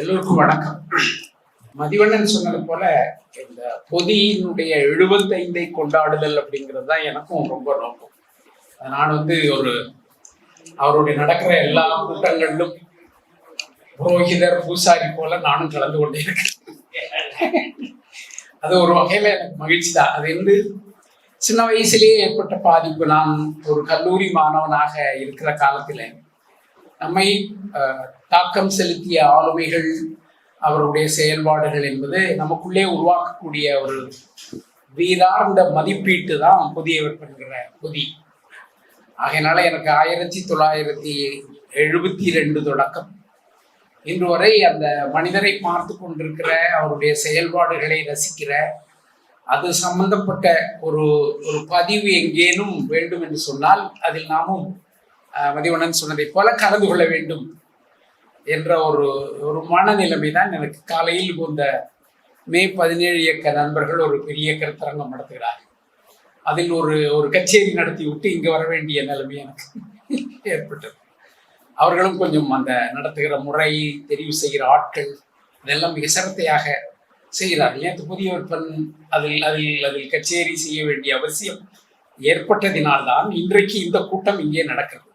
எல்லோருக்கும் வணக்கம். மதிவண்ணன் சொன்னது போல இந்த பொதியினுடைய எழுபத்தைந்தை கொண்டாடுதல் அப்படிங்கிறது தான் எனக்கும் ரொம்ப நோக்கம். நான் வந்து ஒரு அவருடைய நடக்கிற எல்லா கூட்டங்களிலும் புரோகிதர் பூசாரி போல நானும் கலந்து கொண்டே இருக்கேன். அது ஒரு வகையில எனக்கு மகிழ்ச்சி தான். அது வந்து சின்ன வயசுலேயே ஏற்பட்ட பாதிப்பு. நான் ஒரு கல்லூரி மாணவனாக இருக்கிற காலத்தில் நம்மை தாக்கம் செலுத்திய ஆளுமைகள் அவருடைய செயல்பாடுகள் என்பது நமக்குள்ளே உருவாக்கக்கூடிய ஒரு வீதார்ந்த மதிப்பீட்டு தான் புதியவர் பண்ணுகிற புதி. ஆகையினால எனக்கு ஆயிரத்தி தொள்ளாயிரத்தி எழுபத்தி ரெண்டு தொடக்கம். இன்று வரை அந்த மனிதரை பார்த்து கொண்டிருக்கிற அவருடைய செயல்பாடுகளை ரசிக்கிற அது சம்பந்தப்பட்ட ஒரு ஒரு பதிவு எங்கேனும் வேண்டும் என்று சொன்னால் அதில் நாமும் அஹ், மதிவண்ணன் சொன்னதைப் போல கலந்து கொள்ள வேண்டும். என்ற ஒரு ஒரு மனநிலைமை தான் எனக்கு காலையில் இந்த மே பதினேழு இயக்க நண்பர்கள் ஒரு பெரிய கருத்தரங்கம் நடத்துகிறார்கள். அதில் ஒரு ஒரு கச்சேரி நடத்தி விட்டு இங்கே வர வேண்டிய நிலைமை எனக்கு ஏற்பட்டது. அவர்களும் கொஞ்சம் அந்த நடத்துகிற முறை தெரிவு செய்கிற ஆட்கள் இதெல்லாம் மிக சிரத்தையாக செய்கிறார்கள். நேற்று புதிய விற்பன் அதில் அதில் அதில் கச்சேரி செய்ய வேண்டிய அவசியம் ஏற்பட்டதினால்தான் இன்றைக்கு இந்த கூட்டம் இங்கே நடக்கிறது.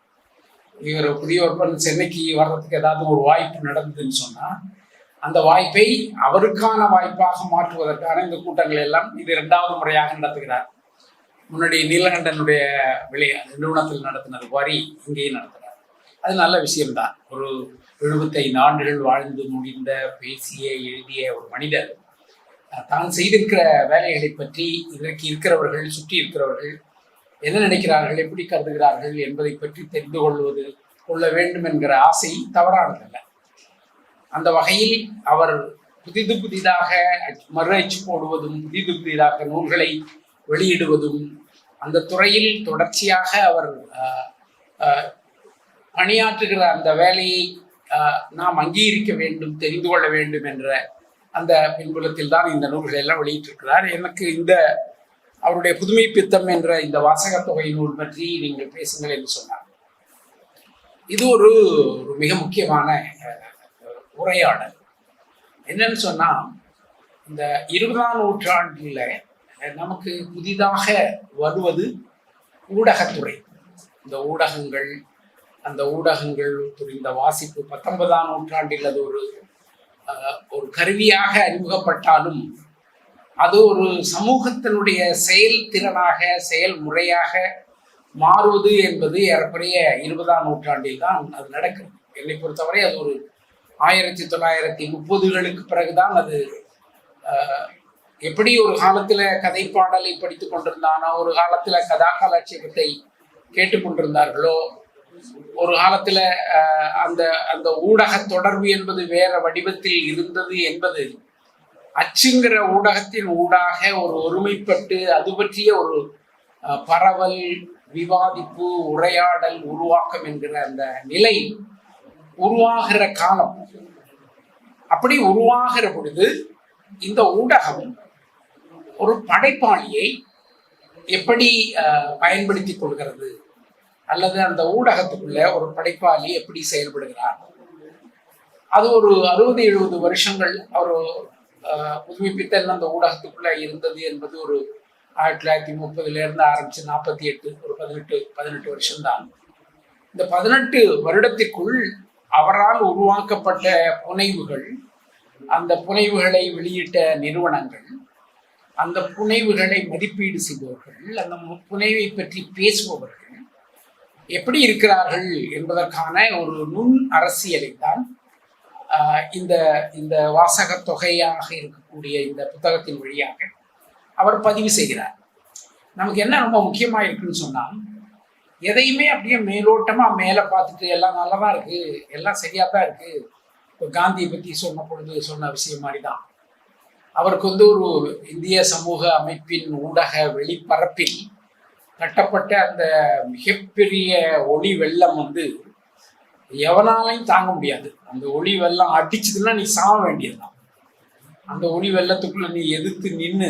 இவர் புதிய விற்பன் சென்னைக்கு வர்றதுக்கு ஏதாவது ஒரு வாய்ப்பு நடந்ததுன்னு சொன்னா அந்த வாய்ப்பை அவருக்கான வாய்ப்பாக மாற்றுவதற்கான இந்த கூட்டங்கள் எல்லாம் இது இரண்டாவது முறையாக நடத்துகிறார். முன்னாடி நீலகண்டனுடைய விளை நிறுவனத்தில் நடத்தினது மாதிரி இங்கேயும் நடத்துகிறார் அது நல்ல விஷயம்தான். ஒரு எழுபத்தைந்து ஆண்டுகள் வாழ்ந்து முடிந்த பேசிய எழுதிய ஒரு மனிதர் தான் செய்திருக்கிற வேலைகளை பற்றி இதற்கு இருக்கிறவர்கள் சுற்றி இருக்கிறவர்கள் என்ன நினைக்கிறார்கள் எப்படி கருதுகிறார்கள் என்பதை பற்றி தெரிந்து கொள்வது கொள்ள வேண்டும் என்கிற ஆசை தவறானதல்ல. அந்த வகையில் அவர் புதிது புதிதாக மறு அச்சு போடுவதும் புதிது புதிதாக நூல்களை வெளியிடுவதும் அந்த துறையில் தொடர்ச்சியாக அவர் பணியாற்றுகிற அந்த வேலையை நாம் அங்கீகரிக்க வேண்டும் தெரிந்து கொள்ள வேண்டும் என்ற அந்த பின்புலத்தில் தான் இந்த நூல்களை எல்லாம் வெளியிட்டிருக்கிறார். எனக்கு இந்த அவருடைய புதுமை பித்தம் என்ற இந்த வாசகத் தொகை நூல் பற்றி நீங்கள் பேசுங்கள் என்று சொன்னார். இது ஒரு ஒரு மிக முக்கியமான உரையாடல். என்னன்னு சொன்னால் இந்த இருபதாம் நூற்றாண்டில் நமக்கு புதிதாக வருவது ஊடகத்துறை. இந்த ஊடகங்கள் அந்த ஊடகங்கள் புரிந்த வாசிப்பு பத்தொன்பதாம் நூற்றாண்டில் அது ஒரு ஒரு கருவியாக அறிமுகப்பட்டாலும் அது ஒரு சமூகத்தினுடைய செயல்திறனாக செயல்முறையாக மாறுவது என்பது ஏறக்குறைய இருபதாம் நூற்றாண்டில் தான் அது நடக்கிறது. என்னை பொறுத்தவரை அது ஒரு ஆயிரத்தி தொள்ளாயிரத்தி முப்பதுகளுக்கு பிறகுதான் அது எப்படி ஒரு காலத்துல கதைப்பாடலை படித்து கொண்டிருந்தானோ ஒரு காலத்துல கதா கலாட்சேபத்தை கேட்டுக்கொண்டிருந்தார்களோ ஒரு காலத்துல அந்த அந்த ஊடக தொடர்பு என்பது வேற வடிவத்தில் இருந்தது என்பது அச்சுங்கிற ஊடகத்தின் ஊடாக ஒரு ஒருமைப்பட்டு அது பற்றிய ஒரு பரவல் விவாதிப்பு உரையாடல் உருவாக்கம் என்கிற அந்த நிலை உருவாகிற காலம். அப்படி உருவாகிற பொழுது இந்த ஊடகம் ஒரு படைப்பாளியை எப்படி பயன்படுத்திக் கொள்கிறது? அல்லது அந்த ஊடகத்துக்குள்ள ஒரு படைப்பாளி எப்படி செயல்படுகிறார்? அது ஒரு அறுபது எழுபது வருஷங்கள் அவர் புதுமைப்பித்தல் அந்த ஊடகத்துக்குள்ள இருந்தது என்பது ஒரு ஆயிரத்தி தொள்ளாயிரத்தி முப்பதுல இருந்து ஆரம்பிச்சு நாற்பத்தி எட்டு ஒரு பதினெட்டு பதினெட்டு வருஷம்தான். இந்த பதினெட்டு வருடத்திற்குள் அவரால் உருவாக்கப்பட்ட புனைவுகள் அந்த புனைவுகளை வெளியிட்ட நிறுவனங்கள் அந்த புனைவுகளை மதிப்பீடு செய்பவர்கள் அந்த புனைவை பற்றி பேசுபவர்கள் எப்படி இருக்கிறார்கள் என்பதற்கான ஒரு நுண் அரசியலை தான் இந்த இந்த வாசக தொகையாக இருக்கக்கூடிய இந்த புத்தகத்தின் வழியாக அவர் பதிவு செய்கிறார். நமக்கு என்ன ரொம்ப முக்கியமாக இருக்குன்னு சொன்னால் எதையுமே அப்படியே மேலோட்டமாக மேலே பார்த்துட்டு எல்லாம் நல்லதா இருக்குது எல்லாம் சரியாக தான் இருக்குது இப்போ காந்தியை பற்றி சொன்ன பொழுது சொன்ன விஷயம் மாதிரி தான் அவருக்கு வந்து ஒரு இந்திய சமூக அமைப்பின் ஊடக வெளிப்பரப்பில் கட்டப்பட்ட அந்த மிகப்பெரிய ஒளி வெள்ளம் வந்து எவனாலையும் தாங்க முடியாது. அந்த ஒளி வெள்ளம் அடிச்சதுன்னா நீ சாக வேண்டியதுதான். அந்த ஒளி வெள்ளத்துக்குள்ள நீ எதிர்த்து நின்று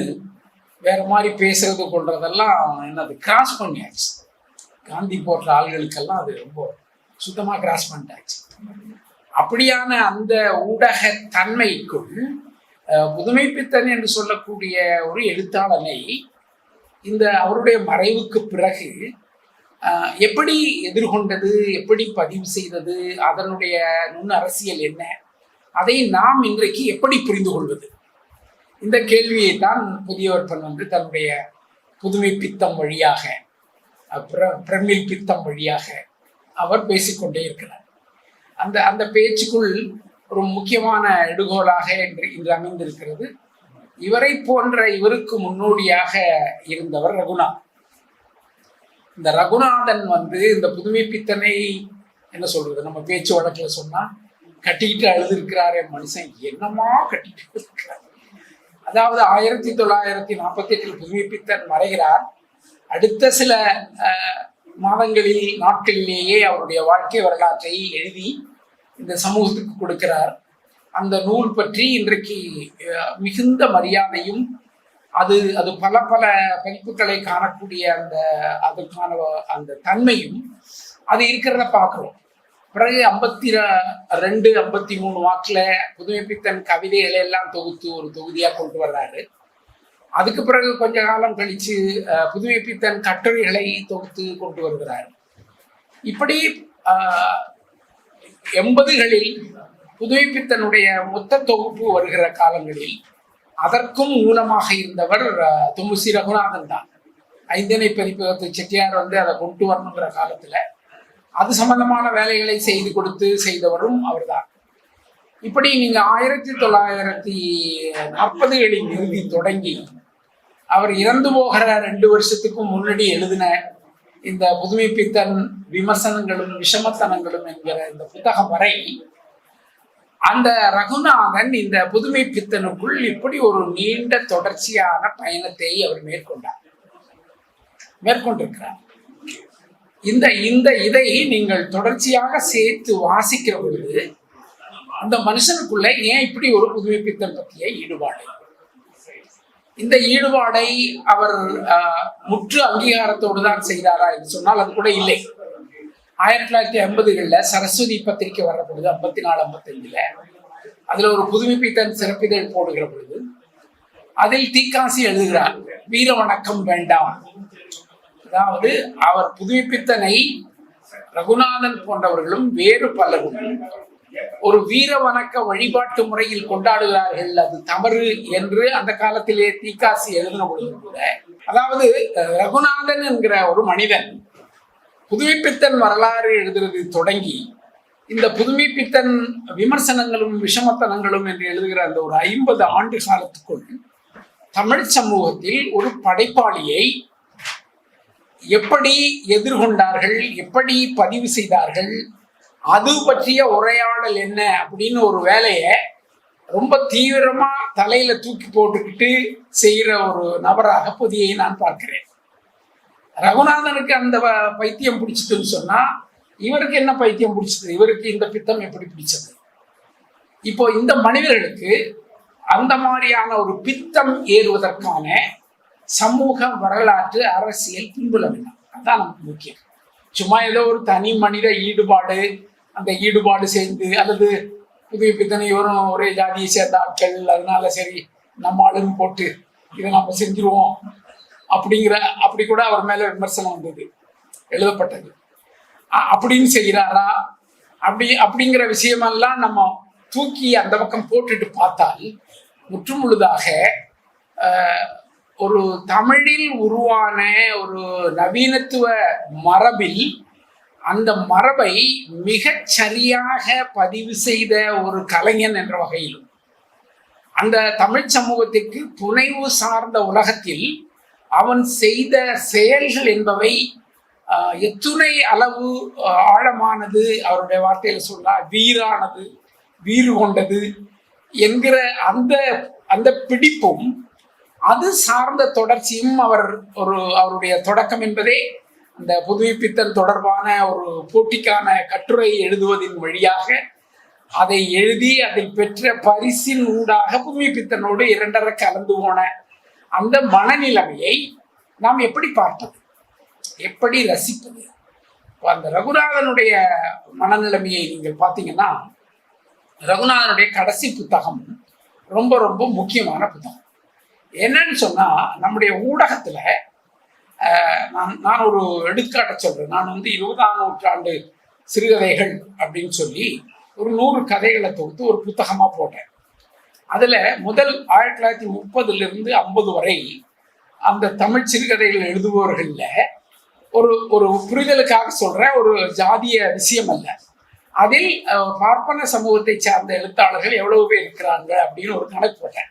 வேற மாதிரி பேசுறது கொள்றதெல்லாம் என்னது கிராஸ் பண்ணியாச்சு. காந்தி போட்ட ஆள்களுக்கெல்லாம் அது ரொம்ப சுத்தமாக கிராஸ் பண்ணிட்டாச்சு. அப்படியான அந்த ஊடக தன்மைக்குள் அஹ், புதுமைப்பித்தன் என்று சொல்லக்கூடிய ஒரு எழுத்தாளனை இந்த அவருடைய மறைவுக்கு பிறகு எப்படி எதிர்கொண்டது எப்படி பதிவு செய்தது அதனுடைய நுண் அரசியல் என்ன? அதை நாம் இன்றைக்கு எப்படி புரிந்து கொள்வது? இந்த கேள்வியை தான் புதியவர்பன் வந்து தன்னுடைய புதுமை பித்தம் வழியாக பிர- பிரமிழ் பித்தம் வழியாக அவர் பேசிக்கொண்டே இருக்கிறார். அந்த அந்த பேச்சுக்குள் ஒரு முக்கியமான எடுகோலாக இன்று இன்று அமைந்திருக்கிறது. இவரை போன்ற இவருக்கு முன்னோடியாக இருந்தவர் ரகுநாத். இந்த ரகுநாதன் வந்து இந்த புதுமை பித்தனை என்ன சொல்றது நம்ம பேச்சு வழக்கில் சொன்னா கட்டிக்கிட்டு அழுதுருக்கிறாரே மனுஷன் என்னமா கட்டிட்டு இருக்கிறார் அதாவது ஆயிரத்தி தொள்ளாயிரத்தி நாற்பத்தி எட்டில் புதுமை பித்தன் மறைகிறார். அடுத்த சில மாதங்களில் நாட்களிலேயே அவருடைய வாழ்க்கை வரலாற்றை எழுதி இந்த சமூகத்துக்கு கொடுக்கிறார். அந்த நூல் பற்றி இன்றைக்கு மிகுந்த மரியாதையும் அது அது பல பல பதிப்புகளை காணக்கூடிய அந்த அதுக்கான அந்த தன்மையும் அது இருக்கிறத பார்க்குறோம். பிறகு ஐம்பத்தி ரெண்டு ஐம்பத்தி மூணு வாக்கில் புதுமைப்பித்தன் கவிதைகளை எல்லாம் தொகுத்து ஒரு தொகுதியாக கொண்டு வர்றாரு. அதுக்கு பிறகு கொஞ்ச காலம் கழித்து புதுமைப்பித்தன் கட்டுரைகளை தொகுத்து கொண்டு வருகிறார். இப்படி எண்பதுகளில் புதுமைப்பித்தனுடைய மொத்த தொகுப்பு வருகிற காலங்களில் அதற்கும் மூலமாக இருந்தவர் அஹ், துமுசி ரகுநாதன் தான். ஐந்தனை பதிப்பகத்து செட்டியார் வந்து அதை கொண்டு வரணுங்கிற காலத்துல அது சம்பந்தமான வேலைகளை செய்து கொடுத்து செய்தவரும் அவர்தான். இப்படி நீங்க ஆயிரத்தி தொள்ளாயிரத்தி நாற்பதுகளின் இறுதி தொடங்கி அவர் இறந்து போகிற ரெண்டு வருஷத்துக்கும் முன்னாடி எழுதின இந்த புதுமைப்பித்தன் விமர்சனங்களும் விஷமத்தனங்களும் என்கிற இந்த புத்தகம் வரை அந்த ரகுநாதன் இந்த புதுமை பித்தனுக்குள் இப்படி ஒரு நீண்ட தொடர்ச்சியான பயணத்தை அவர் மேற்கொண்டார். மேற்கொண்டிருக்கிறார். இந்த இந்த இதை நீங்கள் தொடர்ச்சியாக சேர்த்து வாசிக்கிற பொழுது அந்த மனுஷனுக்குள்ள ஏன் இப்படி ஒரு புதுமை பித்தன் பற்றிய ஈடுபாடு? இந்த ஈடுபாடை அவர் ஆஹ், முற்று அங்கீகாரத்தோடு தான் செய்தாரா என்று சொன்னால் அது கூட இல்லை. ஆயிரத்தி தொள்ளாயிரத்தி ஐம்பதுகளில் சரஸ்வதி பத்திரிக்கை வர்ற பொழுது ஐம்பத்தி நாலு ஐம்பத்தஞ்சில் அதில் ஒரு புதுமைப்பித்தன் சிறப்பிதழ் போடுகிற பொழுது அதில் தீக்காசி எழுதுகிறார் வீர வணக்கம் வேண்டாம். அதாவது அவர் புதுமைப்பித்தனை ரகுநாதன் போன்றவர்களும் வேறு பலரும் ஒரு வீர வணக்க வழிபாட்டு முறையில் கொண்டாடுகிறார்கள் அது தவறு என்று அந்த காலத்திலே தீக்காசி எழுதின பொழுது கூட. அதாவது ரகுநாதன் என்கிற ஒரு மனிதன் புதுமைப்பித்தன் வரலாறு எழுதுறது தொடங்கி இந்த புதுமைப்பித்தன் விமர்சனங்களும் விஷமத்தனங்களும் என்று எழுதுகிற அந்த ஒரு ஐம்பது ஆண்டு காலத்துக்குள் தமிழ் சமூகத்தில் ஒரு படைப்பாளியை எப்படி எதிர்கொண்டார்கள் எப்படி பதிவு செய்தார்கள் அது பற்றிய உரையாடல் என்ன அப்படின்னு ஒரு வேலையை ரொம்ப தீவிரமா தலையில தூக்கி போட்டுக்கிட்டு செய்கிற ஒரு நபராக புதியை நான் பார்க்கிறேன். ரகுநாதனுக்கு அந்த பைத்தியம் பிடிச்சதுன்னு சொன்னா இவருக்கு என்ன பைத்தியம் பிடிச்சது? இவருக்கு இந்த பித்தம் எப்படி பிடிச்சது? இப்போ இந்த மனிதர்களுக்கு அந்த மாதிரியான ஒரு பித்தம் ஏறுவதற்கான சமூக வரலாற்று அரசியல் பின்புலம் என்ன? அதுதான் நமக்கு முக்கியம். சும்மா ஏதோ ஒரு தனி மனித ஈடுபாடு அந்த ஈடுபாடு சேர்ந்து அல்லது புதிய பித்தனை இவரும் ஒரே ஜாதியை சேர்ந்த ஆட்கள் அதனால சரி நம்ம ஆளுன்னு போட்டு இதை நம்ம செஞ்சிருவோம். அப்படிங்கிற அப்படி கூட அவர் மேல விமர்சனம் வந்தது. எழுதப்பட்டது. அப்படின்னு செய்கிறாரா? அப்படி அப்படிங்கிற விஷயமெல்லாம் நம்ம தூக்கி அந்த பக்கம் போட்டுட்டு பார்த்தால் முற்றுமுழுதாக ஒரு தமிழில் உருவான ஒரு நவீனத்துவ மரபில் அந்த மரபை மிகச் சரியாக பதிவு செய்த ஒரு கலைஞன் என்ற வகையிலும் அந்த தமிழ் சமூகத்திற்கு புனைவு சார்ந்த உலகத்தில் அவன் செய்த செயல்கள் என்பவை எத்துணை அளவு ஆழமானது அவருடைய வார்த்தையில் சொன்னால் வீரானது வீறு கொண்டது என்கிற அந்த அந்த பிடிப்பும் அது சார்ந்த தொடர்ச்சியும் அவர் ஒரு அவருடைய தொடக்கம் என்பதே அந்த புதுமைப்பித்தன் தொடர்பான ஒரு போட்டிக்கான கட்டுரை எழுதுவதின் வழியாக அதை எழுதி அதில் பெற்ற பரிசின் ஊடாக புதுமைப்பித்தனோடு இரண்டரை கலந்து போன அந்த மனநிலைமையை நாம் எப்படி பார்ப்பது? எப்படி ரசிப்பது? அந்த ரகுநாதனுடைய மனநிலைமையை நீங்கள் பார்த்தீங்கன்னா ரகுநாதனுடைய கடைசி புத்தகம் ரொம்ப ரொம்ப முக்கியமான புத்தகம். என்னன்னு சொன்னால் நம்முடைய ஊடகத்தில் நான் நான் ஒரு எடுத்துக்காட்ட சொல்கிறேன் நான் வந்து இருபதாம் நூற்றாண்டு சிறுகதைகள் அப்படின்னு சொல்லி ஒரு நூறு கதைகளை தொகுத்து ஒரு புத்தகமாக போட்டேன். அதில் முதல் ஆயிரத்தி தொள்ளாயிரத்தி முப்பதுலேருந்து ஐம்பது வரை அந்த தமிழ் சிறுகதைகள் எழுதுபவர்களில் ஒரு ஒரு புரிதலுக்காக சொல்கிற ஒரு ஜாதிய விஷயம் அல்ல. அதில் பார்ப்பன சமூகத்தை சார்ந்த எழுத்தாளர்கள் எவ்வளவு பேர் இருக்கிறாங்க அப்படின்னு ஒரு கணக்கு போட்டேன்.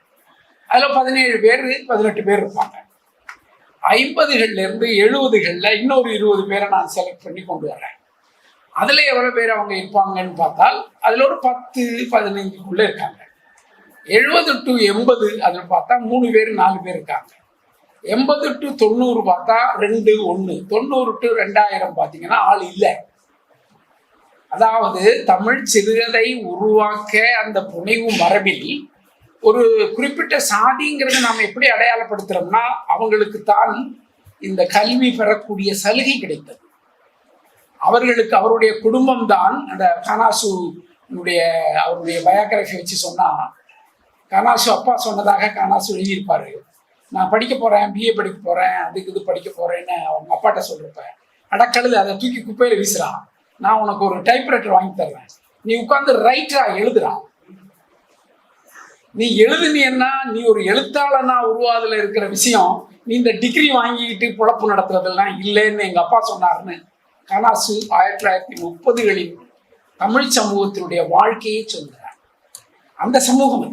அதில் பதினேழு பேர் பதினெட்டு பேர் இருப்பாங்க. ஐம்பதுகள்லேருந்து எழுபதுகளில் இன்னொரு இருபது பேரை நான் செலக்ட் பண்ணி கொண்டு வரேன் அதில் எவ்வளோ பேர் அவங்க இருப்பாங்கன்னு பார்த்தால் அதில் ஒரு பத்து பதினைஞ்சுக்குள்ளே இருக்காங்க. எழுபது டு எண்பது அதில் பார்த்தா மூணு பேர் நாலு பேர் இருக்காங்க. எண்பது டு தொண்ணூறு பார்த்தா ரெண்டு ஒன்று தொண்ணூறு டு ரெண்டாயிரம் பார்த்தீங்கன்னா ஆள் இல்லை. அதாவது தமிழ் சிறுகதை உருவாக்க அந்த புனைவு மரபில் ஒரு குறிப்பிட்ட சாதிங்கிறத நாம் எப்படி அடையாளப்படுத்துகிறோம்னா அவங்களுக்கு தான் இந்த கல்வி பெறக்கூடிய சலுகை கிடைத்தது. அவர்களுக்கு அவருடைய குடும்பம் தான் அந்த கனாசுனுடைய அவருடைய பயோகிராஃபி வச்சு சொன்னால் கனாசு அப்பா சொன்னதாக கனாசு எழுதியிருப்பாரு. நான் படிக்க போகிறேன் பிஏ படிக்க போகிறேன் அதுக்கு இது படிக்க போகிறேன்னு அவங்க அப்பாட்ட சொல்லியிருப்பேன் அடக்கழுது அதை தூக்கி குப்பையில் வீசுறான் நான் உனக்கு ஒரு டைப்ரைட்டர் வாங்கி தர்றேன். நீ உட்காந்து ரைட்டரா எழுதுறா. நீ எழுதுனீன்னா நீ ஒரு எழுத்தாளனா உருவாதுல இருக்கிற விஷயம் நீ இந்த டிகிரி வாங்கிக்கிட்டு பொழப்பு நடத்துறதெல்லாம் இல்லைன்னு எங்க அப்பா சொன்னார்னு கனாசு ஆயிரத்தி தொள்ளாயிரத்தி முப்பதுகளின் தமிழ் சமூகத்தினுடைய வாழ்க்கையை சொல்கிறார் அந்த சமூகம்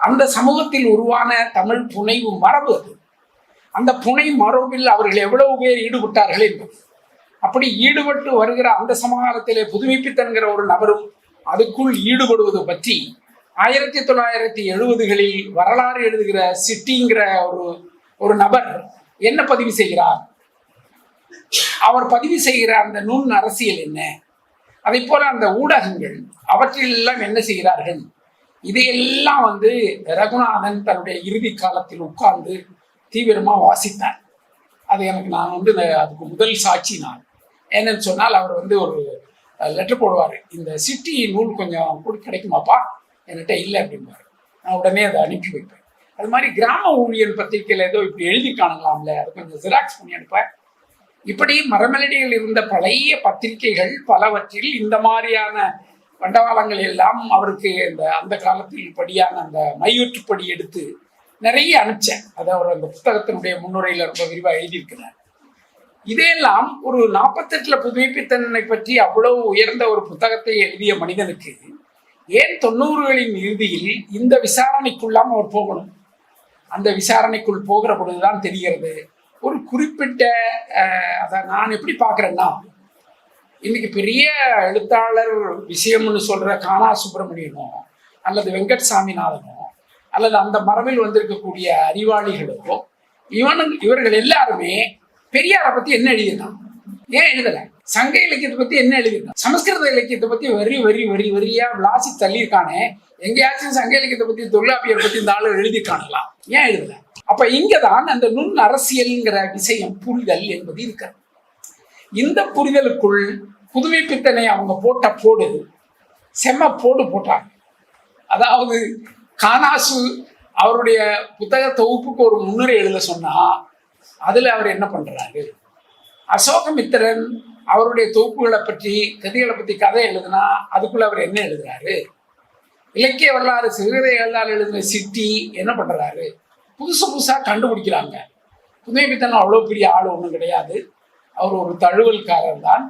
அந்த சமூகத்தில் உருவான தமிழ் புனைவு மரபு அது. அந்த புனை மரபில் அவர்கள் எவ்வளவு பேர் ஈடுபட்டார்கள் என்பது. அப்படி ஈடுபட்டு வருகிற அந்த சமகாலத்திலே புதுமைப்பித்தன்கிற ஒரு நபரும் அதுக்குள் ஈடுபடுவது பற்றி ஆயிரத்தி தொள்ளாயிரத்தி எழுபதுகளில் வரலாறு எழுதுகிற சிட்டிங்கிற ஒரு ஒரு நபர் என்ன பதிவு செய்கிறார்? அவர் பதிவு செய்கிற அந்த நுண் அரசியல் என்ன? அதை போல அந்த ஊடகங்கள் அவற்றிலெல்லாம் என்ன செய்கிறார்கள்? இதையெல்லாம் வந்து ரகுநாதன் தன்னுடைய இறுதி காலத்தில் உட்கார்ந்து தீவிரமா வாசித்தார். அது எனக்கு நான் வந்து இந்த- அதுக்கு முதல் சாட்சி நான். என்னன்னு சொன்னால் அவர் வந்து ஒரு லெட்டர் போடுவார். இந்த சிட்டி நூல் கொஞ்சம் கூட கிடைக்குமாப்பா? என்கிட்ட இல்லை அப்படிம்பார். நான் உடனே அதை அனுப்பி வைப்பேன். அது மாதிரி கிராம ஊழியர் பத்திரிக்கையில் ஏதோ இப்படி எழுதி காணலாம்ல அது கொஞ்சம் ஜெராக்ஸ் பண்ணி அனுப்பேன் இப்படி மரமலடியில் இருந்த பழைய பத்திரிகைகள் பலவற்றில் இந்த மாதிரியான வண்டவாளங்கள் எல்லாம் அவருக்கு இந்த அந்த காலத்தில் படியான அந்த மையூற்றுப்படி எடுத்து நிறைய அனுப்பிச்சேன். அதை அவர் அந்த புத்தகத்தினுடைய முன்னுரையில் ரொம்ப விரிவாக எழுதியிருக்கிறார். இதையெல்லாம் ஒரு நாற்பத்தெட்டில் புதுமைப்பித்தனை பற்றி அவ்வளவு உயர்ந்த ஒரு புத்தகத்தை எழுதிய மனிதனுக்கு ஏன் தொண்ணூறுகளின் இறுதியில் இந்த விசாரணைக்குள்ளாம் அவர் போகணும்? அந்த விசாரணைக்குள் போகிற பொழுதுதான் தெரிகிறது. ஒரு குறிப்பிட்ட அதை நான் எப்படி பார்க்குறேன்னா இன்னைக்கு பெரிய எழுத்தாளர் விஷயம்னு சொல்ற கானா சுப்பிரமணியனோ அல்லது வெங்கட் சாமிநாதனோ அல்லது அந்த மரபில் வந்திருக்கக்கூடிய அறிவாளிகளோ இவனு இவர்கள் எல்லாருமே பெரியாரை பத்தி என்ன எழுதியிருக்கான் ஏன் எழுதல? சங்க இலக்கியத்தை பத்தி என்ன எழுதியிருக்கான் சமஸ்கிருத இலக்கியத்தை பத்தி வரி வரி வரி வரியா விளாசி தள்ளியிருக்கானே. எங்கேயாச்சும் சங்க இலக்கியத்தை பத்தி தொல்காப்பியர் பத்தி இந்த ஆளு எழுதியிருக்கானுங்களா ஏன் எழுதல? அப்ப இங்கதான் அந்த நுண் அரசியல்ங்கிற விஷயம் புரிதல் என்பது இருக்கிறது. இந்த புரிதலுக்குள் புதுமை பித்தனை அவங்க போட்ட போடு செம்ம போடு போட்டாங்க. அதாவது கானாசு அவருடைய புத்தக தொகுப்புக்கு ஒரு முன்னுரை எழுத சொன்னா அதில் அவர் என்ன பண்ணுறாரு அசோகமித்திரன் அவருடைய தொகுப்புகளை பற்றி கதைகளை பற்றி கதை எழுதுனா அதுக்குள்ள அவர் என்ன எழுதுறாரு? இலக்கிய வரலாறு சிறுகதை வரலாறு எழுதின சிட்டி என்ன பண்ணுறாரு புதுசு புதுசாக கண்டுபிடிக்கிறாங்க. புதுமைப்பித்தன் அவ்வளோ பெரிய ஆள் ஒன்றும் கிடையாது. அவர் ஒரு தழுவல்காரர் தான்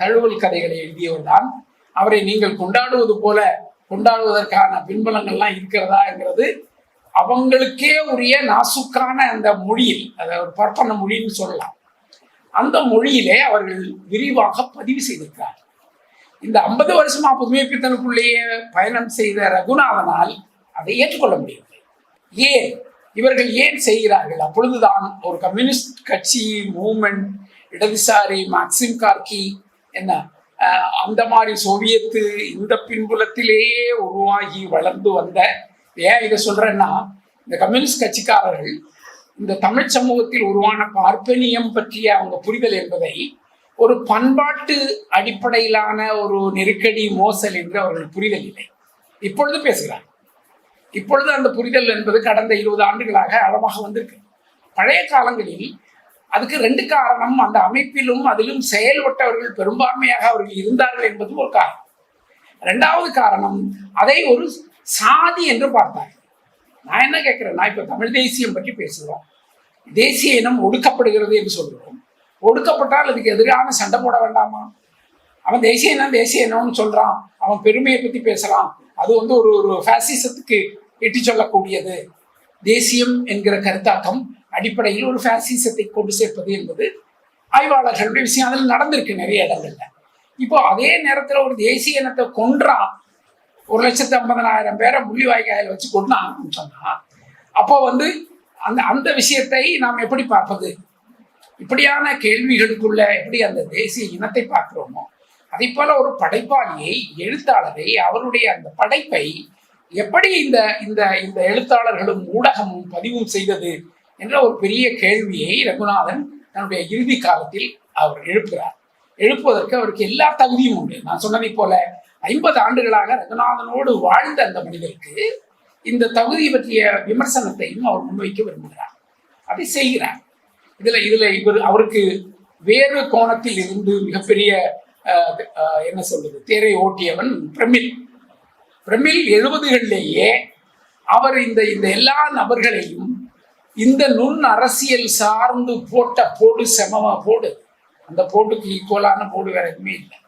தழுவல் கதைகளை எழுதியவர் தான் அவரை நீங்கள் கொண்டாடுவது போல கொண்டாடுவதற்கான பின்பலங்கள்லாம் இருக்கிறதாங்கிறது அவங்களுக்கே உரிய நாசுக்கான அந்த மொழியில் அதை ஒரு பற்பன மொழின்னு சொல்லலாம். அந்த மொழியிலே அவர்கள் விரிவாக பதிவு செய்திருக்கிறார் இந்த ஐம்பது வருஷமா புதுமைப்பித்தனுக்குள்ளேயே பயணம் செய்த ரகுநாதனால் அதை ஏற்றுக்கொள்ள முடியவில்லை. ஏன்? இவர்கள் ஏன் செய்கிறார்கள்? அப்பொழுதுதான் ஒரு கம்யூனிஸ்ட் கட்சி மூமெண்ட் இடதுசாரி மாக்சிம் கார்கி என்ன அந்த மாதிரி சோவியத்து இந்த பின்புலத்திலேயே உருவாகி வளர்ந்து வந்த ஏன் இதை சொல்றேன்னா இந்த கம்யூனிஸ்ட் கட்சிக்காரர்கள் இந்த தமிழ் சமூகத்தில் உருவான பார்ப்பனியம் பற்றிய அவங்க புரிதல் என்பதை ஒரு பண்பாட்டு அடிப்படையிலான ஒரு நெருக்கடி மோசல் என்று அவர்கள் புரிதல் இல்லை. இப்பொழுது பேசுகிறார். இப்பொழுது அந்த புரிதல் என்பது கடந்த இருபது ஆண்டுகளாக அளவாக வந்திருக்கு. பழைய காலங்களில் அதுக்கு ரெண்டு காரணம் அந்த அமைப்பிலும் அதிலும் செயல்பட்டவர்கள் பெரும்பான்மையாக அவர்கள் இருந்தார்கள் என்பது ஒரு காரணம். ரெண்டாவது காரணம் அதை ஒரு சாதி என்று பார்த்தார் நான் என்ன கேட்கிறேன் நான் இப்ப தமிழ் தேசியம் பற்றி பேசுகிறோம். தேசிய இனம் ஒடுக்கப்படுகிறது என்று சொல்கிறோம் ஒடுக்கப்பட்டால் அதுக்கு எதிரான சண்டை போட வேண்டாமா? அவன் தேசிய இனம் தேசிய இனம்னு சொல்றான். அவன் பெருமையை பத்தி பேசுறான். அது வந்து ஒரு ஒரு ஃபேசிசத்துக்கு இட்டு சொல்லக்கூடியது. தேசியம் என்கிற கருத்தாக்கம் அடிப்படையில் ஒரு ஃபேசிசத்தை கொண்டு சேர்ப்பது என்பது ஆய்வாளர்களுடைய விஷயம். அதில் நடந்திருக்கு நிறைய இடங்கள்ல. இப்போ அதே நேரத்தில் ஒரு தேசிய இனத்தை கொன்றான் ஒரு லட்சத்து ஐம்பதனாயிரம் பேரை முள்ளிவாய்க்காயில் வச்சு கொண்டான்னு சொன்னா அப்போ வந்து அந்த அந்த விஷயத்தை நாம் எப்படி பார்ப்பது? இப்படியான கேள்விகளுக்குள்ள எப்படி அந்த தேசிய இனத்தை பார்க்கிறோமோ அதே போல ஒரு படைப்பாளியை எழுத்தாளரை அவருடைய அந்த படைப்பை எப்படி இந்த இந்த இந்த எழுத்தாளர்களும் ஊடகமும் பதிவும் செய்தது? என்ற ஒரு பெரிய கேள்வியை ரகுநாதன் தன்னுடைய இறுதி காலத்தில் அவர் எழுப்புகிறார். எழுப்புவதற்கு அவருக்கு எல்லா தகுதியும் உண்டு. நான் சொன்னதை போல ஐம்பது ஆண்டுகளாக ரகுநாதனோடு வாழ்ந்த அந்த மனிதருக்கு இந்த தகுதி பற்றிய விமர்சனத்தையும் அவர் முன்வைக்க விரும்புகிறார். அதை செய்கிறார். இதுல இதுல இவர் அவருக்கு வேறு கோணத்தில் இருந்து மிகப்பெரிய என்ன சொல்றது தேரை ஓட்டியவன் பிரமிழ் பிரமிழ் எழுபதுகளிலேயே அவர் இந்த இந்த எல்லா நபர்களையும் இந்த நுண் அரசியல் சார்ந்து போட்ட போடு செமமா போடு. அந்த போட்டுக்கு ஈக்குவலான போடு வேற எதுவுமே இல்லை.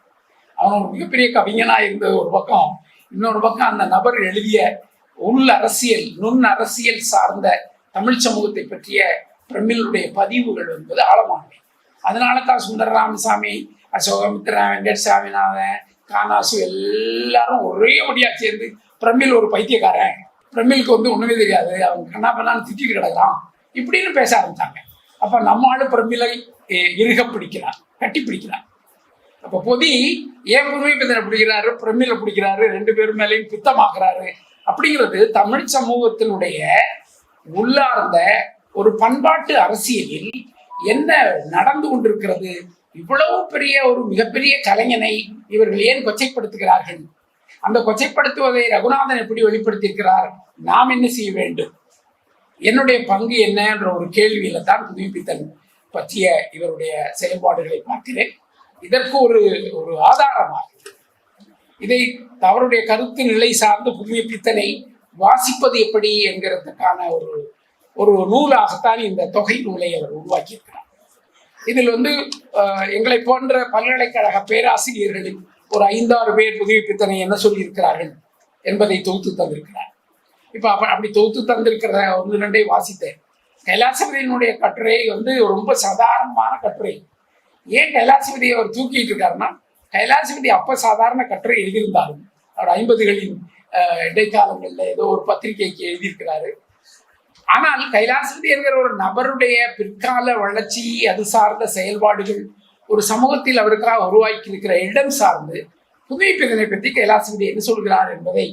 அவன் ஒரு மிகப்பெரிய கவிஞனா இருந்த ஒரு பக்கம் இன்னொரு பக்கம் அந்த நபர் எழுதிய உள் அரசியல் நுண் அரசியல் சார்ந்த தமிழ் சமூகத்தை பற்றிய பிரமிழுடைய பதிவுகள் என்பது ஆழமானவை. அதனால தான் சுந்தர ராமசாமி அசோகமித்ரா வெங்கட் சாமிநாதன் கானாசு எல்லாரும் ஒரே முடியா சேர்ந்து பிரமிழ் ஒரு பைத்தியக்காரன். பிரமிழுக்கு வந்து ஒன்றுமே தெரியாது. அவன் கண்ணா பண்ணான்னு திட்டிட்டு இப்படின்னு பேச ஆரம்பிச்சாங்க. அப்ப நம்ம ஆளு பிரமிழை இருக பிடிக்கிறார் கட்டி பிடிக்கிறார். அப்ப பொதி ஏன் புதுமை பிடிக்கிறாரு? பிரமிழை பிடிக்கிறாரு. ரெண்டு பேரும் மேலேயும் பித்தமாக்குறாரு. அப்படிங்கிறது தமிழ் சமூகத்தினுடைய உள்ளார்ந்த ஒரு பண்பாட்டு அரசியலில் என்ன நடந்து கொண்டிருக்கிறது? இவ்வளவு பெரிய ஒரு மிகப்பெரிய கலைஞனை இவர்கள் ஏன் கொச்சைப்படுத்துகிறார்கள்? அந்த கொச்சைப்படுத்துவதை ரகுநாதன் எப்படி வெளிப்படுத்தியிருக்கிறார்? நாம் என்ன செய்ய வேண்டும்? என்னுடைய பங்கு என்ன என்ற ஒரு கேள்வியில தான் புதுப்பித்தன் பற்றிய இவருடைய செயல்பாடுகளை பார்க்கிறேன். இதற்கு ஒரு ஒரு ஆதாரமாக. இதை அவருடைய கருத்து நிலை சார்ந்து புதுமைப்பித்தனை வாசிப்பது எப்படி என்கிறதுக்கான ஒரு ஒரு நூலாகத்தான் இந்த தொகை நூலை அவர் உருவாக்கியிருக்கிறார். இதில் வந்து எங்களை போன்ற பல்கலைக்கழக பேராசிரியர்களின் ஒரு ஐந்தாறு பேர் புதிய பித்தனை என்ன சொல்லியிருக்கிறார்கள் என்பதை தொகுத்து தந்திருக்கிறார். இப்போ அப்ப அப்படி தொகுத்து தந்திருக்கிற ஒன்று ரெண்டே வாசித்தேன். கைலாசபதியினுடைய கட்டுரை வந்து ரொம்ப சாதாரணமான கட்டுரை. ஏன் கைலாசபதியை அவர் தூக்கிட்டு இருக்காருன்னா கைலாசபதி அப்ப சாதாரண கட்டுரை எழுதியிருந்தாலும் அவர் ஐம்பதுகளின் இடைக்காலங்களில் ஏதோ ஒரு பத்திரிகைக்கு எழுதியிருக்கிறாரு. ஆனால் கைலாசபதி என்கிற ஒரு நபருடைய பிற்கால வளர்ச்சி அது சார்ந்த செயல்பாடுகள் ஒரு சமூகத்தில் அவருக்காக உருவாக்கி இருக்கிற இடம் சார்ந்து புதுமை பற்றி கைலாசபதி என்ன சொல்கிறார் என்பதை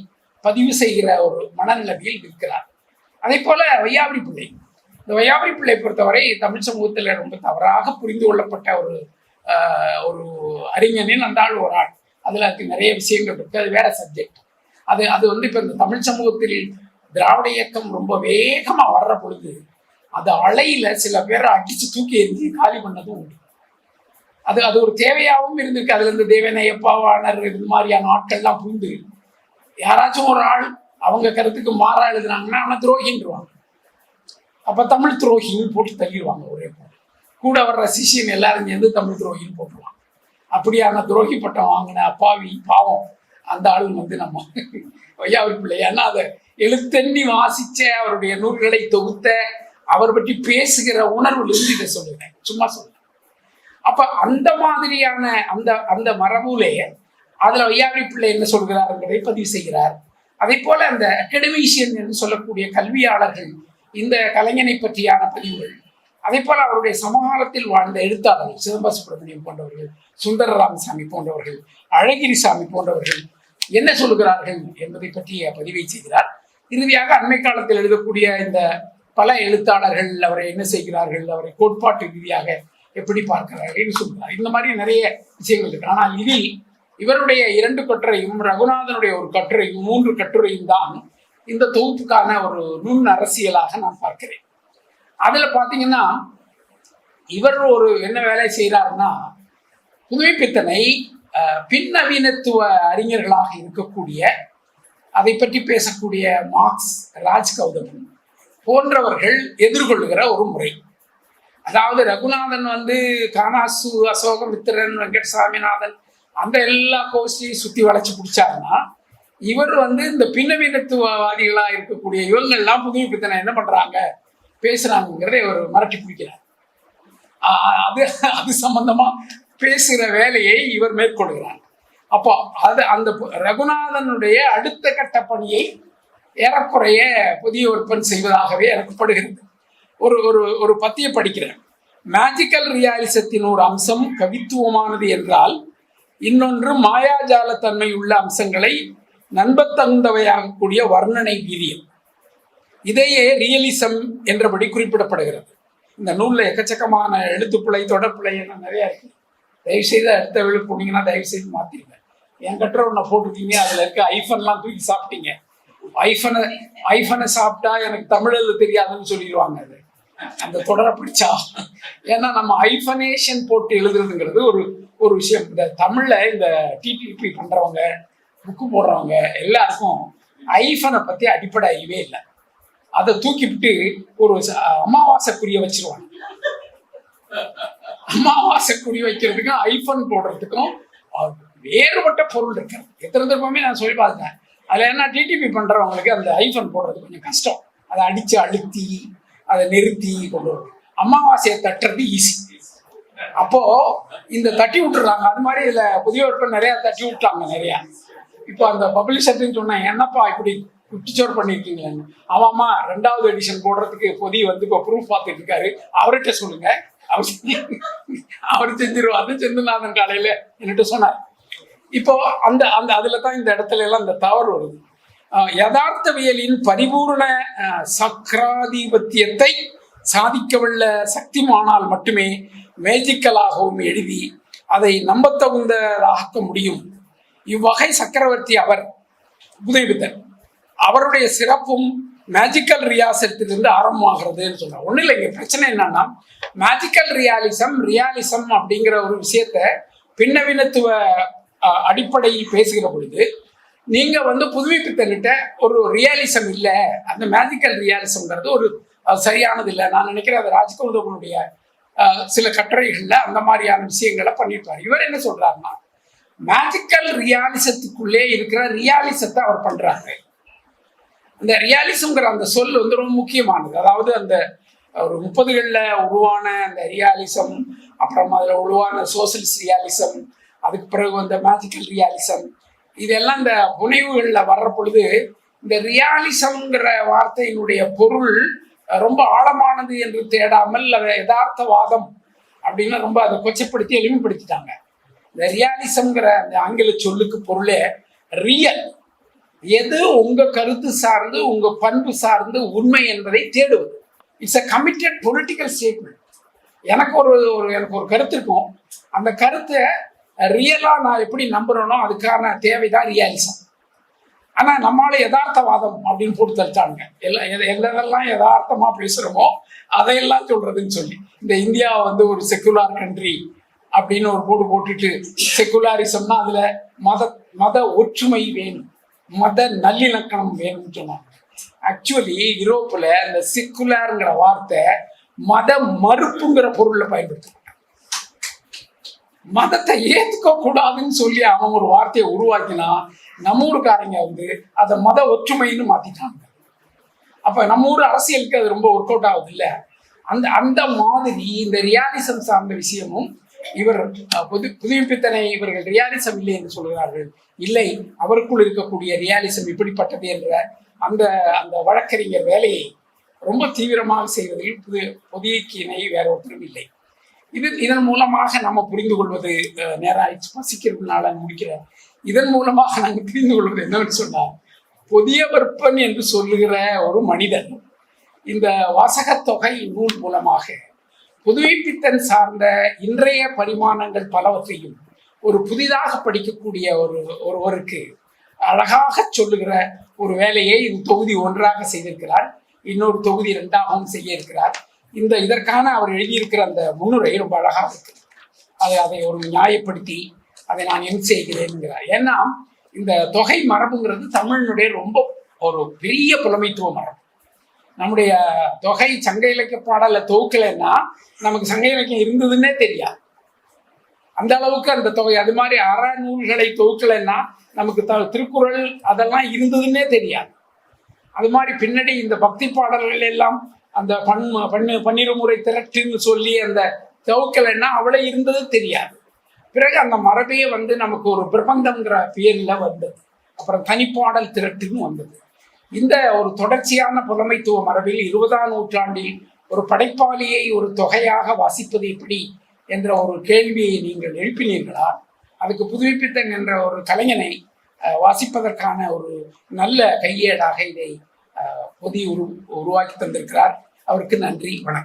பதிவு செய்கிற ஒரு மனநிலைமையில் இருக்கிறார். அதே போல வையாபுரி பிள்ளை. இந்த வையாபுரி பிள்ளை பொறுத்தவரை தமிழ் சமூகத்தில் ரொம்ப தவறாக புரிந்து கொள்ளப்பட்ட ஒரு ஒரு அறிஞனின் அந்த ஆள் ஒரு ஆள். அதில் அதுக்கு நிறைய விஷயங்கள் இருக்குது அது வேற சப்ஜெக்ட் அது அது வந்து இப்போ இந்த தமிழ் சமூகத்தில் திராவிட இயக்கம் ரொம்ப வேகமாக வர்ற பொழுது அது அலையில் சில பேரை அடித்து தூக்கி எறிஞ்சு காலி பண்ணதும் உண்டு. அது அது ஒரு தேவையாகவும் இருந்திருக்கு. அதுல இருந்து தேவனையப்பாவாணர் இது மாதிரியான ஆட்கள்லாம் புரிந்து. யாராச்சும் ஒரு ஆள் அவங்க கருத்துக்கு மாறா எழுதுனாங்கன்னா அவனை துரோகின்றுவாங்க. அப்ப தமிழ் துரோகின்னு போட்டு தள்ளிடுவாங்க ஒரே போல. கூட வர்ற சிஷியன் எல்லாரும் சேர்ந்து தமிழ் துரோகின்னு போட்டுருவாங்க. அப்படியான துரோகி பட்டம் வாங்கின அப்பாவி பாவம் அந்த ஆளு வந்து நம்ம வையாவி பிள்ளை. ஏன்னா அதை எழுத்தண்ணி வாசிச்ச அவருடைய நூல்களை தொகுத்த அவர் பற்றி பேசுகிற உணர்வுல இருந்து இதை சொல்லுவேன் சும்மா சொல்லுவேன் அப்ப அந்த மாதிரியான அந்த அந்த மரபுலே அதுல வையாவி பிள்ளை என்ன சொல்கிறார் என்பதை பதிவு செய்கிறார். அதே போல அந்த அகடமிஷியன் என்று சொல்லக்கூடிய கல்வியாளர்கள் இந்த கலைஞனை பற்றியான பதிவுகள். அதே போல அவருடைய சமகாலத்தில் வாழ்ந்த எழுத்தாளர்கள் சிதம்பர சுப்பிரமணியம் போன்றவர்கள் சுந்தர ராமசாமி போன்றவர்கள் அழகிரிசாமி போன்றவர்கள் என்ன சொல்கிறார்கள் என்பதை பற்றிய பதிவை செய்கிறார். இறுதியாக அண்மை காலத்தில் எழுதக்கூடிய இந்த பல எழுத்தாளர்கள் அவரை என்ன செய்கிறார்கள் அவரை கோட்பாட்டு ரீதியாக எப்படி பார்க்கிறார்கள் சொல்றார் இந்த மாதிரி நிறைய விஷயங்கள் இருக்கு. ஆனால் இதில் இவருடைய இரண்டு கட்டுரையும் ரகுநாதனுடைய ஒரு கட்டுரையும் மூன்று கட்டுரையும் தான் இந்த தொகுப்புக்கான ஒரு நுண் அரசியலாக நான் பார்க்கிறேன். அதுல பாத்தீங்கன்னா இவர் ஒரு என்ன வேலை செய்கிறாருன்னா புதுமைப்பித்தனை பின்னவீனத்துவ அறிஞர்களாக இருக்கக்கூடிய அதை பற்றி பேசக்கூடிய மார்க்ஸ் ராஜ் கௌதமன் போன்றவர்கள் எதிர்கொள்கிற ஒரு முறை. அதாவது ரகுநாதன் வந்து கானாசு அசோகமித்திரன் வெங்கட் சாமிநாதன் அந்த எல்லா கோஷ்டியும் சுத்தி வளைச்சு பிடிச்சாருன்னா இவர் வந்து இந்த பின்னவீனத்துவவாதிகளா இருக்கக்கூடிய இவங்கெல்லாம் புதுமை பித்தனை என்ன பண்றாங்க? பேசுறாங்கிறத இவர் மிரட்டி பிடிக்கிறார். அது அது சம்பந்தமா பேசுகிற வேலையை இவர் மேற்கொள்கிறார். அப்போ அது அந்த ரகுநாதனுடைய அடுத்த கட்ட பணியை ஏறக்குறைய புதிய விற்பன் செய்வதாகவே எனக்கு படுகிறது ஒரு ஒரு ஒரு பத்தியை படிக்கிறேன். மேஜிக்கல் ரியாலிசத்தின் ஒரு அம்சம் கவித்துவமானது என்றால் இன்னொன்று மாயாஜாலத்தன்மை உள்ள அம்சங்களை நண்பத்தகுந்தவையாகக்கூடிய வர்ணனை வீரியம். இதையே ரியலிசம் என்றபடி குறிப்பிடப்படுகிறது. இந்த நூலில் எக்கச்சக்கமான எழுத்துப்பிழை தொடர்பிழை எல்லாம் நிறைய இருக்கு. தயவு செய்து அடுத்த வேலை போனீங்கன்னா தயவு செய்து மாத்திருங்க என் கட்டுற ஒன்றை போட்டுட்டீங்க அதில் இருக்க ஐஃபன்லாம் தூக்கி சாப்பிட்டீங்க. ஐஃபனை ஐஃபனை சாப்பிட்டா எனக்கு தமிழ் எழுத தெரியாதுன்னு சொல்லிடுவாங்க அது. அந்த தொடரை படிச்சா. ஏன்னா நம்ம ஐஃபனேஷன் போட்டு எழுதுறதுங்கிறது ஒரு ஒரு விஷயம். இந்த தமிழ்ல இந்த டிடிபி பண்றவங்க புக்கு போடுறவங்க எல்லாருக்கும் ஐஃபனை பத்தி அடிப்படை அறிவே இல்லை. அதை தூக்கிவிட்டு ஒரு அமாவாசைக்குரிய அமாவாசை வச்சிருவாங்க. அமாவாசை குறி வைக்கிறதுக்கும் ஐஃபன் போடுறதுக்கும் வேறுபட்ட பொருள் இருக்கிறது எத்தனை திருப்பமே நான் சொல்லி பார்த்தேன் அதில் என்ன டிடிபி பண்ணுறவங்களுக்கு அந்த ஐஃபன் போடுறது கொஞ்சம் கஷ்டம். அதை அடித்து அழுத்தி அதை நிறுத்தி கொண்டு வரும் அமாவாசையை தட்டுறது ஈஸி அப்போ இந்த தட்டி விட்டுறாங்க. அது மாதிரி இதுல புதிய விற்பனை நிறைய தட்டி விட்டாங்க நிறைய. இப்போ அந்த பப்ளிஷர்னு சொன்னேன் என்னப்பா இப்படி குட்டிச்சோர் பண்ணிருக்கீங்களேன்னு ஆமாம்மா ரெண்டாவது எடிஷன் போடுறதுக்கு பொதி வந்து இப்போ ப்ரூஃப் பார்த்துட்டு இருக்காரு. அவர்கிட்ட சொல்லுங்க. அவர் அவர் செஞ்சிருவார். அது காலையில என்கிட்ட சொன்னார். இப்போ அந்த அந்த அதுல தான் இந்த இடத்துல எல்லாம் இந்த தவறு வருது. யதார்த்தவியலின் பரிபூர்ண அஹ், சக்ராதிபத்தியத்தை சாதிக்கவல்ல சக்திமானால் மட்டுமே மேஜிக்கலாகவும் எழுதி அதை நம்பத்தகுந்ததாக்க முடியும். இவ்வகை சக்கரவர்த்தி அவர் புதைவித்தர் அவருடைய சிறப்பும் மேஜிக்கல் ரியாசத்திலிருந்து ஆரம்பமாகிறதுன்னு சொல்றாங்க ஒன்றும் இல்லை இங்க பிரச்சனை என்னன்னா மேஜிக்கல் ரியாலிசம் ரியாலிசம் அப்படிங்கிற ஒரு விஷயத்த பின்னவீனத்துவ அடிப்படையில் பேசுகிற பொழுது நீங்க வந்து புதுமைப்பித்தன்கிட்ட ஒரு ரியாலிசம் இல்லை. அந்த மேஜிக்கல் ரியாலிசம்ங்கிறது ஒரு சரியானது இல்லை. நான் நினைக்கிறேன் அது ராஜ்கௌதமனுடைய சில கட்டுரைகளில் அந்த மாதிரியான விஷயங்களை பண்ணியிருப்பார் இவர் என்ன சொல்றாருன்னா மேஜிக்கல் ரியாலிசத்துக்குள்ளே இருக்கிற ரியாலிசத்தை அவர் பண்றாரு. அந்த ரியாலிசம்ங்கிற அந்த சொல் வந்து ரொம்ப முக்கியமானது. அதாவது அந்த ஒரு முப்பதுகளில் உருவான அந்த ரியாலிசம் அப்புறம் அதில் உருவான சோசியலிஸ்ட் ரியாலிசம் அதுக்கு பிறகு அந்த மேஜிக்கல் ரியாலிசம் இதெல்லாம் இந்த புனைவுகளில் வர்ற பொழுது இந்த ரியாலிசம்ங்கிற வார்த்தையினுடைய பொருள் ரொம்ப ஆழமானது என்று தேடாமல் அதை யதார்த்தவாதம் அப்படின்னு ரொம்ப அதை கொச்சப்படுத்தி எளிமைப்படுத்திட்டாங்க. இந்த ரியாலிசம்ங்கிற அந்த ஆங்கில சொல்லுக்கு பொருளே ரியல் எது உங்க கருத்து சார்ந்து உங்க பண்பு சார்ந்து உண்மை என்பதை தேடுவது. It's a committed political statement எனக்கு ஒரு ஒரு எனக்கு ஒரு கருத்து இருக்கும். அந்த கருத்தை ரியலாக நான் எப்படி நம்புகிறேனோ அதுக்கான தேவைதான் ரியாலிசம் ஆனால் நம்மளால யதார்த்தவாதம் அப்படின்னு போட்டு தள்ளிட்டாங்க. எல்லாம் எதை எதெல்லாம் யதார்த்தமாக பேசுகிறோமோ அதையெல்லாம் சொல்கிறதுன்னு சொல்லி. இந்த இந்தியா வந்து ஒரு செக்குலார் கண்ட்ரி அப்படின்னு ஒரு போடு போட்டுட்டு செக்குலாரிசம்னா அதில் மத மத ஒற்றுமை வேணும். மத நல்லிணக்கணம் வேணும்னு சொன்னாங்க. ஆக்சுவலி யூரோப்பில் இந்த செக்குலாருங்கிற வார்த்தை மத மறுப்புங்கிற பொருளில் பயன்படுத்துறாங்க மதத்தை ஏத்துக்க கூடாதுன்னு சொல்லி அவன் ஒரு வார்த்தையை உருவாக்கினா நம்ம ஊருக்காரங்க வந்து அதை மத ஒற்றுமைன்னு மாத்திட்டாங்க. அப்ப நம்ம ஊர் அரசியலுக்கு அது ரொம்ப ஒர்க் அவுட் ஆகுது இல்ல? அந்த அந்த மாதிரி இந்த ரியாலிசம் சார்ந்த விஷயமும் இவர் புது புதுப்பித்தனை இவர்கள் ரியாலிசம் இல்லை என்று சொல்கிறார்கள். இல்லை அவருக்குள் இருக்கக்கூடிய ரியாலிசம் இப்படிப்பட்டது என்ற அந்த அந்த வழக்கறிஞர் வேலையை ரொம்ப தீவிரமாக செய்வதில் புது புதிய கீனை வேற ஒருத்தரும் இல்லை. இது இதன் மூலமாக நம்ம புரிந்து கொள்வது நேரம் ஆயிடுச்சு. பசிக்கிறதுனால முடிக்கிறார் இதன் மூலமாக நாங்கள் புரிந்து கொள்வது என்னவென்று சொன்னால் புதிய விற்பன் என்று சொல்லுகிற ஒரு மனிதன் இந்த வாசகத்தொகை நூல் மூலமாக புதுமைப்பித்தன் சார்ந்த இன்றைய பரிமாணங்கள் பலவற்றையும் ஒரு புதிதாக படிக்கக்கூடிய ஒரு ஒருவருக்கு அழகாக சொல்லுகிற ஒரு வேலையை இது தொகுதி ஒன்றாக செய்திருக்கிறார். இன்னொரு தொகுதி இரண்டாகவும் செய்ய இருக்கிறார். இந்த இதற்கான அவர் எழுதியிருக்கிற அந்த முன்னுரை ரொம்ப அழகாக இருக்கு. அதை அதை ஒரு நியாயப்படுத்தி அதை நான் என் செய்கிறேன்கிறார் ஏன்னா இந்த தொகை மரபுங்கிறது தமிழினுடைய ரொம்ப ஒரு பெரிய புலமைத்துவ மரபு. நம்முடைய தொகை சங்க இலக்கிய பாடல தொகுக்கலைன்னா நமக்கு சங்க இலக்கியம் இருந்ததுன்னே தெரியாது. அந்த அளவுக்கு அந்த தொகை அது மாதிரி அறநூல்களை தொகுக்கலைன்னா நமக்கு த திருக்குறள் அதெல்லாம் இருந்ததுன்னே தெரியாது. அது மாதிரி பின்னாடி இந்த பக்தி பாடல்கள் எல்லாம் அந்த பண் பண்ணு பன்னிருமுறை திரட்டுன்னு சொல்லி அந்த துவக்கலைன்னா அவளை இருந்தது தெரியாது. பிறகு அந்த மரபே வந்து நமக்கு ஒரு பிரபந்தம்ங்கிற பேரில் வந்தது. அப்புறம் தனிப்பாடல் திரட்டுன்னு வந்தது. இந்த ஒரு தொடர்ச்சியான புலமைத்துவ மரபில் இருபதாம் நூற்றாண்டில் ஒரு படைப்பாளியை ஒரு தொகையாக வாசிப்பது எப்படி என்ற ஒரு கேள்வியை நீங்கள் எழுப்பினீர்களா? அதுக்கு புதுப்பித்தன் என்ற ஒரு கலைஞனை வாசிப்பதற்கான ஒரு நல்ல கையேடாக இதை பொதி உரு உருவாக்கி தந்திருக்கிறார். அவருக்கு நன்றி வணக்கம்.